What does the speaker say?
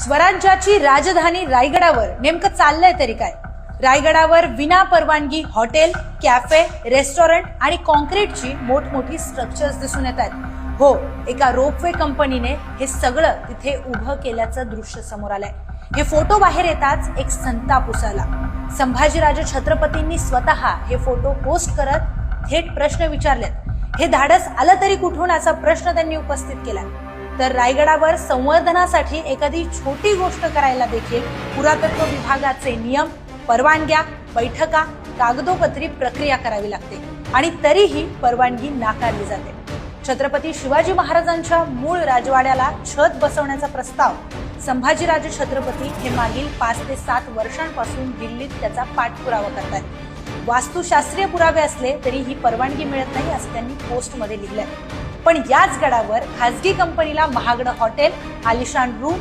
स्वराज्याची राजधानी रायगडावर नेमकं चाललंय तरी काय? रायगडावर विना परवानगी हॉटेल कॅफे रेस्टॉरंट आणि कॉन्क्रीटची मोठमोठी स्ट्रक्चर्स दिसून येत आहेत. हो एका रोपवे कंपनीने हे सगळं तिथे उभं केल्याचं दृश्य समोर आलंय. हे फोटो बाहेर येताच एक संताप उसळला. संभाजीराजे छत्रपतींनी स्वतः हे फोटो पोस्ट करत थेट प्रश्न विचारलेत. हे धाडस आलं तरी कुठून असा प्रश्न त्यांनी उपस्थित केला तर रायगडावर संवर्धनासाठी एखादी छोटी गोष्ट करायला देखील पुरातत्व विभागाचे नियम परवानग्या बैठका कागदोपत्री प्रक्रिया करावी लागते. आणि तरीही परवानगी नाकारली जाते. छत्रपती शिवाजी महाराजांच्या मूळ राजवाड्याला छत बसवण्याचा प्रस्ताव संभाजीराजे छत्रपती हे मागील पाच ते सात वर्षांपासून दिल्लीत त्याचा पाठपुरावा करतात वास्तुशास्त्रीय पुरावे असले तरी ही परवानगी मिळत नाही असं त्यांनी पोस्टमध्ये लिहिलंय. पण याच गडावर खासगी कंपनीला महागडं हॉटेल आलिशान रूम